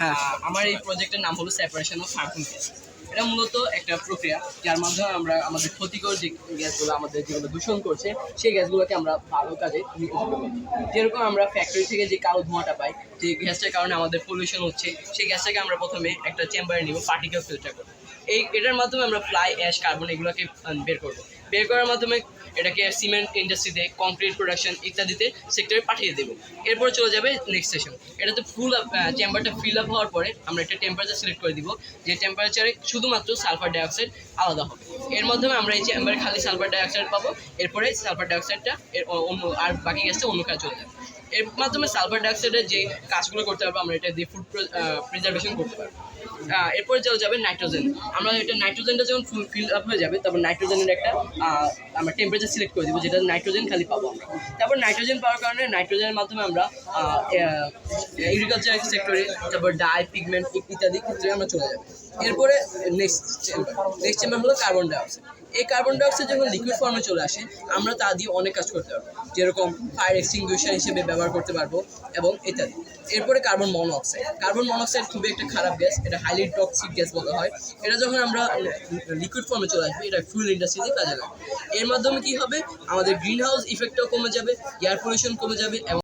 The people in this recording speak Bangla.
হ্যাঁ। আমার এই প্রজেক্টের নাম হলো সেপারেশন অফ গ্যাস এটা মূলত একটা প্রক্রিয়া, যার মাধ্যমে আমরা আমাদের ক্ষতিকর যে গ্যাসগুলো আমাদের যেগুলো দূষণ করছে, সেই গ্যাসগুলোকে আমরা ভালো কাজে যেরকম আমরা ফ্যাক্টরি থেকে যে কালো ধোঁয়াটা পাই, যে গ্যাসটার কারণে আমাদের পলিউশন হচ্ছে, সেই গ্যাসটাকে আমরা প্রথমে একটা চেম্বারে নিব পার্টিকেল ফিল্টার করব এই, এটার মাধ্যমে আমরা ফ্লাই অ্যাশ কার্বন এগুলোকে বের করব। বের করার মাধ্যমে এটাকে সিমেন্ট ইন্ডাস্ট্রিতে কংক্রিট প্রোডাকশন ইত্যাদিতে সেক্টরে পাঠিয়ে দেবো। এরপরে চলে যাবে নেক্সট সেশন এটাতে ফুল আপ চেম্বারটা ফিল আপ হওয়ার পরে আমরা একটা টেম্পারেচার সিলেক্ট করে দিব, যে টেম্পারেচারে শুধুমাত্র সালফার ডাইঅক্সাইড আলাদা হবে। এর মাধ্যমে আমরা এই চেম্বারে খালি সালফার ডাইঅক্সাইড পাবো, এরপরে সালফার ডাইঅক্সাইডটা এর অন্য, আর বাকি গ্যাসটা অন্য কাজ চলে যাবে। এর মাধ্যমে সালফার ডাইঅক্সাইডের যে কাজগুলো করতে পারব আমরা, এটা দিয়ে ফুড প্রিজার্ভেশন করতে পারব। এরপর যাও যাবে নাইট্রোজেন আমরা এটা নাইট্রোজেনটা যখন ফুল ফিল আপ হয়ে যাবে তারপর নাইট্রোজেনের একটা আমরা টেম্পারেচার সিলেক্ট করে দিব, যেটা নাইট্রোজেন খালি পাবো আমরা। তারপর নাইট্রোজেন পাওয়ার কারণে নাইট্রোজেনের মাধ্যমে আমরা এগ্রিকালচার সেক্টরে তারপর ডাই পিগমেন্ট ইত্যাদি ক্ষেত্রে আমরা চলে যাব। এরপরে নেক্সট চেম্বার নেক্সট চেম্বার হলো কার্বন ডাইঅক্সাইড এই কার্বন ডাইঅক্সাইড যখন লিকুইড ফর্মে চলে আসে, আমরা তা দিয়ে অনেক কাজ করতে পারব। যেরকম ফায়ার এক্সটিংগুইশার হিসেবে ব্যবহার করতে পারব এবং ইত্যাদি। এরপরে কার্বন মনোঅক্সাইড কার্বন মনোঅক্সাইড খুবই একটা খারাপ গ্যাস এটা হাইলি টক্সিক গ্যাস বলা হয়। এটা যখন আমরা লিকুইড ফর্মে চলে আসবে, এটা ফুয়েল ইন্ডাস্ট্রিতে কাজে লাগে এর মাধ্যমে কি হবে? আমাদের গ্রিন হাউস ইফেক্টটাও কমে যাবে এয়ার পলিউশন কমে যাবে এবং